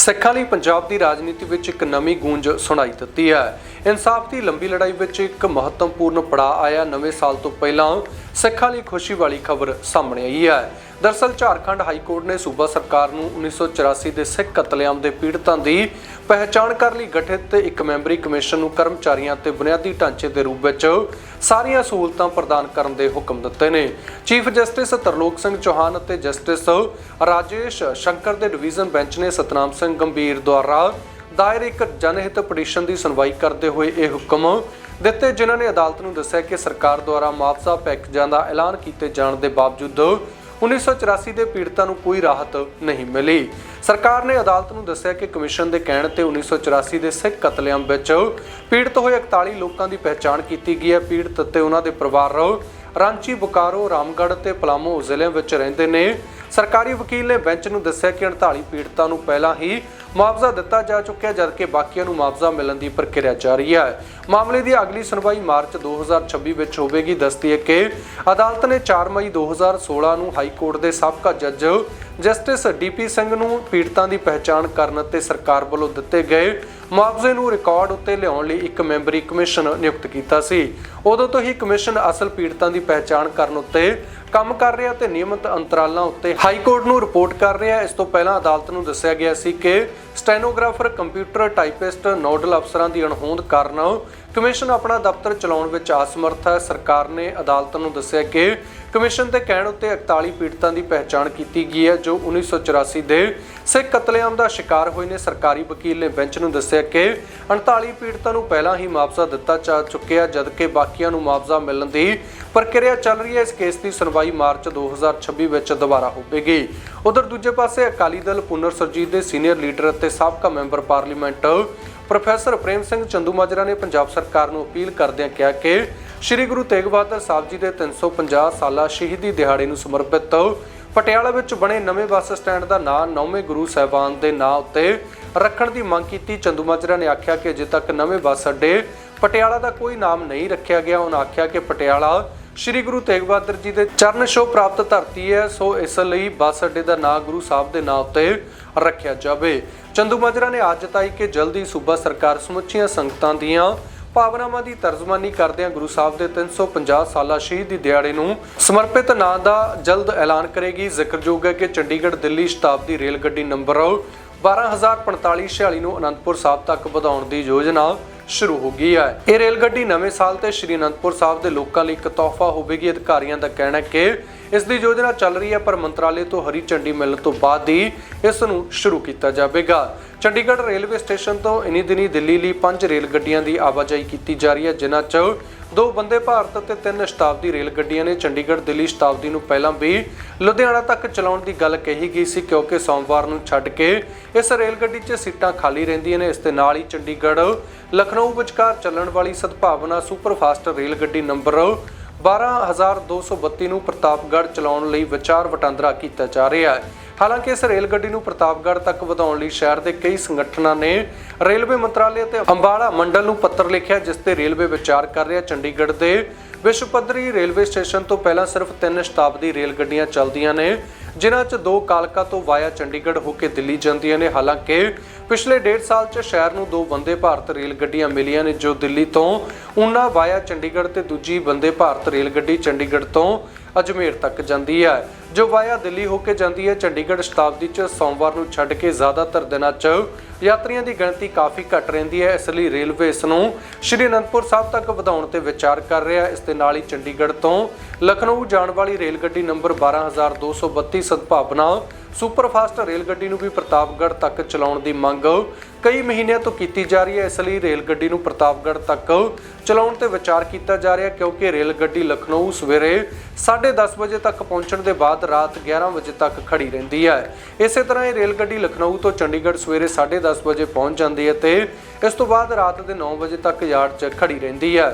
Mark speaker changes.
Speaker 1: ਸਿੱਖਾਂ ਲਈ ਪੰਜਾਬ ਦੀ ਰਾਜਨੀਤੀ ਵਿੱਚ ਇੱਕ ਨਵੀਂ ਗੂੰਜ ਸੁਣਾਈ ਦਿੱਤੀ ਹੈ। ਇਨਸਾਫ ਦੀ ਲੰਬੀ ਲੜਾਈ ਵਿੱਚ ਇੱਕ ਮਹੱਤਵਪੂਰਨ ਪੜਾਅ ਆਇਆ। ਨਵੇਂ ਸਾਲ ਤੋਂ ਪਹਿਲਾਂ ਸਿੱਖਾਂ ਲਈ ਖੁਸ਼ੀ ਵਾਲੀ ਖਬਰ ਸਾਹਮਣੇ ਆਈ ਹੈ। ਦਰਸਲ ਝਾਰਖੰਡ ਹਾਈ ਕੋਰਟ ਨੇ ਸੂਬਾ ਸਰਕਾਰ ਨੂੰ 1984 ਦੇ ਸਿੱਖ ਕਤਲੇਆਮ ਦੇ ਪੀੜਤਾਂ ਦੀ ਪਹਿਚਾਣ ਕਰਨ ਲਈ ਗਠਿਤ ਇੱਕ ਮੈਂਬਰੀ ਕਮਿਸ਼ਨ ਨੂੰ ਕਰਮਚਾਰੀਆਂ ਤੇ ਬੁਨਿਆਦੀ ਢਾਂਚੇ ਦੇ ਰੂਪ ਵਿੱਚ ਸਾਰੀਆਂ ਸਹੂਲਤਾਂ ਪ੍ਰਦਾਨ ਕਰਨ ਦੇ ਹੁਕਮ ਦਿੱਤੇ ਨੇ। ਚੀਫ ਜਸਟਿਸ ਤਰਲੋਕ ਸਿੰਘ ਚੌਹਾਨ ਅਤੇ ਜਸਟਿਸ ਰਾਜੇਸ਼ ਸ਼ੰਕਰ ਦੇ ਡਿਵੀਜ਼ਨ ਬੈਂਚ ਨੇ ਸਤਨਾਮ ਸਿੰਘ ਗੰਭੀਰ ਦੁਆਰਾ ਦਾਇਰ ਇੱਕ ਜਨਹਿਤ ਪਟੀਸ਼ਨ ਦੀ ਸੁਣਵਾਈ ਕਰਦੇ ਹੋਏ ਇਹ ਹੁਕਮ ਦਿੱਤੇ, ਜਿਨ੍ਹਾਂ ਨੇ ਅਦਾਲਤ ਨੂੰ ਦੱਸਿਆ ਕਿ ਸਰਕਾਰ ਦੁਆਰਾ ਮੁਆਵਜ਼ਾ ਪੈਕੇਜਾਂ ਦਾ ਐਲਾਨ ਕੀਤੇ ਜਾਣ ਦੇ ਬਾਵਜੂਦ 1984 ਦੇ ਪੀੜਤਾਂ ਨੂੰ ਕੋਈ ਰਾਹਤ ਨਹੀਂ ਮਿਲੀ। ਸਰਕਾਰ ਨੇ ਅਦਾਲਤ ਨੂੰ ਦੱਸਿਆ ਕਿ ਕਮਿਸ਼ਨ ਦੇ ਕਹਿਣ ਤੇ 1984 ਦੇ ਸਿੱਖ ਕਤਲੇਆਮ ਵਿੱਚ ਪੀੜਤ ਹੋਏ 41 ਲੋਕਾਂ ਦੀ ਪਹਿਚਾਣ ਕੀਤੀ ਗਈ ਹੈ। ਪੀੜਤ ਤੇ ਉਹਨਾਂ ਦੇ ਪਰਿਵਾਰ ਰਾਂਚੀ, ਬੁਕਾਰੋ, ਰਾਮਗੜ੍ਹ ਤੇ ਪਲਾਮੋ ਜ਼ਿਲ੍ਹਿਆਂ ਵਿੱਚ ਰਹਿੰਦੇ ਨੇ। ਸਰਕਾਰੀ ਵਕੀਲ ਨੇ ਬੈਂਚ ਨੂੰ ਦੱਸਿਆ ਕਿ 48 ਪੀੜਤਾਂ ਨੂੰ ਪਹਿਲਾਂ ਹੀ ਮੁਆਵਜ਼ਾ ਦਿੱਤਾ ਜਾ ਚੁੱਕਿਆ ਜਦਕਿ ਬਾਕੀਆਂ ਨੂੰ ਮੁਆਵਜ਼ਾ ਮਿਲਣ ਦੀ ਪ੍ਰਕਿਰਿਆ ਜਾਰੀ ਹੈ। ਮਾਮਲੇ ਦੀ ਅਗਲੀ ਸੁਣਵਾਈ ਮਾਰਚ 2026 ਵਿੱਚ ਹੋਵੇਗੀ। ਦੱਸਦੀ ਹੈ ਕਿ ਅਦਾਲਤ ਨੇ 4 ਮਈ 2016 ਨੂੰ ਹਾਈ ਕੋਰਟ ਦੇ ਸਾਬਕਾ ਜੱਜ ਜਸਟਿਸ ਡੀਪੀ ਸਿੰਘ ਨੂੰ ਪੀੜਤਾਂ ਦੀ ਪਹਿਚਾਣ ਕਰਨ ਅਤੇ ਸਰਕਾਰ ਵੱਲੋਂ ਦਿੱਤੇ ਗਏ ਮੁਆਵਜ਼ੇ ਨੂੰ ਰਿਕਾਰਡ ਉੱਤੇ ਲਿਆਉਣ ਲਈ ਇੱਕ ਮੈਂਬਰੀ ਕਮਿਸ਼ਨ ਨਿਯੁਕਤ ਕੀਤਾ ਸੀ। ਉਦੋਂ ਤੋਂ ਹੀ ਕਮਿਸ਼ਨ ਅਸਲ ਪੀੜਤਾਂ ਦੀ ਪਹਿਚਾਣ ਕਰਨ ਉੱਤੇ ਕੰਮ ਕਰ ਰਿਹਾ ਤੇ ਨਿਯਮਤ ਅੰਤਰਾਲਾਂ ਉੱਤੇ ਹਾਈ ਕੋਰਟ ਨੂੰ ਰਿਪੋਰਟ ਕਰ ਰਿਹਾ ਇਸ ਤੋਂ ਪਹਿਲਾਂ ਅਦਾਲਤ ਨੂੰ ਦੱਸਿਆ ਗਿਆ ਸੀ ਕਿ ਸਟੈਨੋਗ੍ਰਾਫਰ, ਕੰਪਿਊਟਰ ਟਾਈਪਿਸਟ, ਨੋਡਲ ਅਫਸਰਾਂ ਦੀ ਅਣਹੋਂਦ ਕਾਰਨ ਕਮਿਸ਼ਨ ਆਪਣਾ ਦਫ਼ਤਰ ਚਲਾਉਣ ਵਿੱਚ ਅਸਮਰਥ ਹੈ। ਸਰਕਾਰ ਨੇ ਅਦਾਲਤ ਨੂੰ ਦੱਸਿਆ ਕਿ ਕਮਿਸ਼ਨ ਦੇ ਕਹਿਣ ਉੱਤੇ 41 ਪੀੜਤਾਂ ਦੀ ਪਹਿਚਾਣ ਕੀਤੀ ਗਈ ਹੈ, ਜੋ 1984 ਦੇ ਸਿੱਖ ਕਤਲੇਆਮ ਦਾ ਸ਼ਿਕਾਰ ਹੋਏ ਨੇ। ਸਰਕਾਰੀ ਵਕੀਲ ਨੇ ਬੈਂਚ ਨੂੰ ਦੱਸਿਆ ਕਿ 48 ਪੀੜਤਾਂ ਨੂੰ ਪਹਿਲਾਂ ਹੀ ਮੁਆਵਜ਼ਾ ਦਿੱਤਾ ਜਾ ਚੁੱਕਿਆ, ਜਦਕਿ ਬਾਕੀਆਂ ਨੂੰ ਮੁਆਵਜ਼ਾ ਮਿਲਣ ਦੀ ਪ੍ਰਕਿਰਿਆ ਚੱਲ ਰਹੀ ਹੈ। ਇਸ ਕੇਸ ਦੀ ਸੁਣਵਾਈ ਮਾਰਚ 2026 ਵਿੱਚ ਦੁਬਾਰਾ ਹੋਵੇਗੀ। ਉਧਰ ਦੂਜੇ ਪਾਸੇ ਅਕਾਲੀ ਦਲ ਪੁਨਰ ਸਰਜੀਤ ਦੇ ਸੀਨੀਅਰ ਲੀਡਰ ਅਤੇ ਸਾਬਕਾ member parliament professor Prem Singh Chandumajra ਨੇ ਪੰਜਾਬ ਸਰਕਾਰ ਨੂੰ ਅਪੀਲ ਕਰਦਿਆਂ ਕਿਹਾ ਕਿ ਸ੍ਰੀ ਗੁਰੂ ਤੇਗ ਬਹਾਦਰ ਸਾਹਿਬ ਜੀ ਦੇ 350 ਸਾਲਾ ਸ਼ਹੀਦੀ ਦਿਹਾੜੇ ਨੂੰ ਸਮਰਪਿਤ ਪਟਿਆਲਾ ਵਿੱਚ ਬਣੇ ਨਵੇਂ ਬੱਸ ਸਟੈਂਡ ਦਾ ਨਾਂ ਨੌਵੇਂ ਗੁਰੂ ਸਾਹਿਬਾਨ ਦੇ ਨਾਂ ਉੱਤੇ ਰੱਖਣ ਦੀ ਮੰਗ ਕੀਤੀ। ਚੰਦੂਮਾਜਰਾ ਨੇ ਆਖਿਆ ਕਿ ਅਜੇ ਤੱਕ ਨਵੇਂ ਬੱਸ ਅੱਡੇ ਪਟਿਆਲਾ ਦਾ ਕੋਈ ਨਾਮ ਨਹੀਂ ਰੱਖਿਆ ਗਿਆ। ਉਹਨਾਂ ਆਖਿਆ ਕਿ ਪਟਿਆਲਾ ਸ੍ਰੀ ਗੁਰੂ ਤੇਗ ਬਹਾਦਰ ਜੀ ਦੇ ਚਰਨ ਛੋਹ ਪ੍ਰਾਪਤ ਧਰਤੀ ਹੈ, ਸੋ ਇਸ ਲਈ ਬੱਸ ਅੱਡੇ ਦਾ ਨਾਂ ਗੁਰੂ ਸਾਹਿਬ ਦੇ ਨਾਂ ਉੱਤੇ ਰੱਖਿਆ ਜਾਵੇ। ਚੰਦੂ ਮਾਜਰਾ ਨੇ ਅੱਜ ਜਤਾਈ ਕਿ ਜਲਦੀ ਸੂਬਾ ਸਰਕਾਰ ਸਮੁੱਚੀਆਂ ਸੰਗਤਾਂ ਦੀਆਂ ਭਾਵਨਾਵਾਂ ਦੀ ਤਰਜਮਾਨੀ ਕਰਦਿਆਂ ਗੁਰੂ ਸਾਹਿਬ ਦੇ 350 ਸਾਲਾ ਸ਼ਹੀਦੀ ਦਿਹਾੜੇ ਨੂੰ ਸਮਰਪਿਤ ਨਾਂ ਦਾ ਜਲਦ ਐਲਾਨ ਕਰੇਗੀ। ਜ਼ਿਕਰਯੋਗ ਹੈ ਕਿ ਚੰਡੀਗੜ੍ਹ, ਦਿੱਲੀ ਸ਼ਤਾਬਦੀ ਰੇਲ ਗੱਡੀ ਨੰਬਰ 12045 ਨੂੰ ਅਨੰਦਪੁਰ ਸਾਹਿਬ ਤੱਕ ਵਧਾਉਣ ਦੀ ਯੋਜਨਾ ਸ਼ੁਰੂ ਹੋ ਗਈ ਹੈ। ਇਹ ਰੇਲ ਗੱਡੀ ਨਵੇਂ ਸਾਲ ਤੇ ਸ਼੍ਰੀ ਅਨੰਦਪੁਰ ਸਾਹਿਬ ਦੇ ਲੋਕਾਂ ਲਈ ਇੱਕ ਤੋਹਫਾ ਹੋਵੇਗੀ। ਅਧਿਕਾਰੀਆਂ ਦਾ ਕਹਿਣਾ ਹੈ ਕਿ ਇਸ ਦੀ ਯੋਜਨਾ ਚੱਲ ਰਹੀ ਹੈ, ਪਰ ਮੰਤਰਾਲੇ ਤੋਂ ਹਰੀ ਝੰਡੀ ਮਿਲਣ ਤੋਂ ਬਾਅਦ ਹੀ ਇਸ ਨੂੰ ਸ਼ੁਰੂ ਕੀਤਾ ਜਾਵੇਗਾ। ਚੰਡੀਗੜ੍ਹ ਰੇਲਵੇ ਸਟੇਸ਼ਨ ਤੋਂ ਇਨੀ ਦਿਨੀ ਦਿੱਲੀ ਲਈ ਪੰਜ ਰੇਲ ਗੱਡੀਆਂ ਦੀ ਆਵਾਜਾਈ ਕੀਤੀ ਜਾ ਰਹੀ ਹੈ, ਜਿਨ੍ਹਾਂ 'ਚ ਦੋ ਬੰਦੇ ਭਾਰਤ ਅਤੇ ਤਿੰਨ ਸ਼ਤਾਬਦੀ ਰੇਲ ਗੱਡੀਆਂ ਨੇ ਚੰਡੀਗੜ੍ਹ ਦਿੱਲੀ ਸ਼ਤਾਬਦੀ ਨੂੰ ਪਹਿਲਾਂ ਵੀ ਲੁਧਿਆਣਾ ਤੱਕ ਚਲਾਉਣ ਦੀ ਗੱਲ ਕਹੀ ਗਈ ਸੀ, ਕਿਉਂਕਿ ਸੋਮਵਾਰ ਨੂੰ ਛੱਡ ਕੇ ਇਸ ਰੇਲ ਗੱਡੀ 'ਚ ਸੀਟਾਂ ਖਾਲੀ ਰਹਿੰਦੀਆਂ ਨੇ। ਇਸ ਦੇ ਨਾਲ ਹੀ ਚੰਡੀਗੜ੍ਹ ਲਖਨਊ ਵਿਚਕਾਰ ਚੱਲਣ ਵਾਲੀ ਸਦਭਾਵਨਾ ਸੁਪਰਫਾਸਟ ਰੇਲ ਗੱਡੀ ਨੰਬਰ 12232 ਨੂੰ ਪ੍ਰਤਾਪਗੜ੍ਹ ਚਲਾਉਣ ਲਈ ਵਿਚਾਰ ਵਟਾਂਦਰਾ ਕੀਤਾ ਜਾ ਰਿਹਾ ਹੈ। ਹਾਲਾਂਕਿ ਇਸ ਰੇਲ ਗੱਡੀ ਨੂੰ ਪ੍ਰਤਾਪਗੜ੍ਹ ਤੱਕ ਵਧਾਉਣ ਲਈ ਸ਼ਹਿਰ ਦੇ ਕਈ ਸੰਗਠਨਾਂ ਨੇ ਰੇਲਵੇ ਮੰਤਰਾਲੇ ਅਤੇ ਅੰਬਾਲਾ ਮੰਡਲ ਨੂੰ ਪੱਤਰ ਲਿਖਿਆ, ਜਿਸ ਤੇ ਰੇਲਵੇ ਵਿਚਾਰ ਕਰ ਰਿਹਾ, ਚੰਡੀਗੜ੍ਹ ਦੇ ਵਿਸ਼ਵ ਪੱਧਰੀ ਰੇਲਵੇ ਸਟੇਸ਼ਨ ਤੋਂ ਪਹਿਲਾਂ ਸਿਰਫ ਤਿੰਨ ਸ਼ਤਾਬਦੀ ਰੇਲ ਗੱਡੀਆਂ ਚੱਲਦੀਆਂ ਨੇ, ਜਿਨ੍ਹਾਂ 'ਚ ਦੋ ਕਾਲਕਾ ਤੋਂ ਵਾਇਆ ਚੰਡੀਗੜ੍ਹ ਹੋ ਕੇ ਦਿੱਲੀ ਜਾਂਦੀਆਂ ਨੇ। ਹਾਲਾਂਕਿ, ਪਿਛਲੇ ਡੇਢ ਸਾਲ 'ਚ ਸ਼ਹਿਰ ਨੂੰ ਦੋ ਵੰਦੇ ਭਾਰਤ ਰੇਲ ਗੱਡੀਆਂ ਮਿਲੀਆਂ ਨੇ, ਜੋ ਦਿੱਲੀ ਤੋਂ ਉਨਾ ਵਾਇਆ ਚੰਡੀਗੜ੍ਹ ਤੇ ਦੂਜੀ ਬੰਦੇ ਭਾਰਤ ਰੇਲ ਗੱਡੀ ਚੰਡੀਗੜ੍ਹ ਤੋਂ ਅਜਮੇਰ ਤੱਕ ਜਾਂਦੀ ਹੈ। ਜੋ ਵਾਇਆ ਦਿੱਲੀ ਹੋ ਕੇ ਜਾਂਦੀ ਹੈ, ਚੰਡੀਗੜ੍ਹ ਸ਼ਤਾਬਦੀ 'ਚ ਸੋਮਵਾਰ ਨੂੰ ਛੱਡ ਕੇ ਜ਼ਿਆਦਾਤਰ ਦਿਨਾਂ 'ਚ ਯਾਤਰੀਆਂ ਦੀ ਗਿਣਤੀ ਕਾਫੀ ਘਟ ਰਹਿੰਦੀ ਹੈ, ਇਸ ਲਈ ਰੇਲਵੇ ਇਸ ਨੂੰ ਸ਼੍ਰੀ ਅਨੰਦਪੁਰ ਸਾਹਿਬ ਤੱਕ ਵਧਾਉਣ ਤੇ ਵਿਚਾਰ ਕਰ ਰਿਹਾ ਹੈ। ਇਸ ਦੇ ਨਾਲ ਹੀ ਚੰਡੀਗੜ੍ਹ ਤੋਂ ਲਖਨਊ ਜਾਣ ਵਾਲੀ ਰੇਲ ਗੱਡੀ ਨੰਬਰ 12232 ਸਦਭਾਵਨਾ ਸੁਪਰਫਾਸਟ ਰੇਲ ਗੱਡੀ ਨੂੰ ਵੀ ਪ੍ਰਤਾਪਗੜ੍ਹ ਤੱਕ ਚਲਾਉਣ ਦੀ ਮੰਗ ਕਈ ਮਹੀਨਿਆਂ ਤੋਂ ਕੀਤੀ ਜਾ ਰਹੀ ਹੈ, ਇਸ ਲਈ ਰੇਲ ਗੱਡੀ ਨੂੰ ਪ੍ਰਤਾਪਗੜ੍ਹ ਤੱਕ ਚਲਾਉਣ ਤੇ ਵਿਚਾਰ ਕੀਤਾ ਜਾ ਰਿਹਾ ਕਿਉਂਕਿ ਰੇਲ ਗੱਡੀ ਲਖਨਊ ਸਵੇਰੇ 10:30 ਵਜੇ ਤੱਕ ਪਹੁੰਚਣ ਦੇ ਬਾਅਦ ਰਾਤ 11 ਵਜੇ ਤੱਕ ਖੜੀ ਰਹਿੰਦੀ ਹੈ। ਇਸੇ ਤਰ੍ਹਾਂ ਇਹ ਰੇਲ ਗੱਡੀ ਲਖਨਊ ਤੋਂ ਚੰਡੀਗੜ੍ਹ ਸਵੇਰੇ 10:30 ਵਜੇ ਪਹੁੰਚ ਜਾਂਦੀ ਹੈ ਤੇ ਇਸ ਤੋਂ ਬਾਅਦ ਰਾਤ ਦੇ 9 ਵਜੇ ਤੱਕ ਯਾਰਡ 'ਚ ਖੜੀ ਰਹਿੰਦੀ ਹੈ।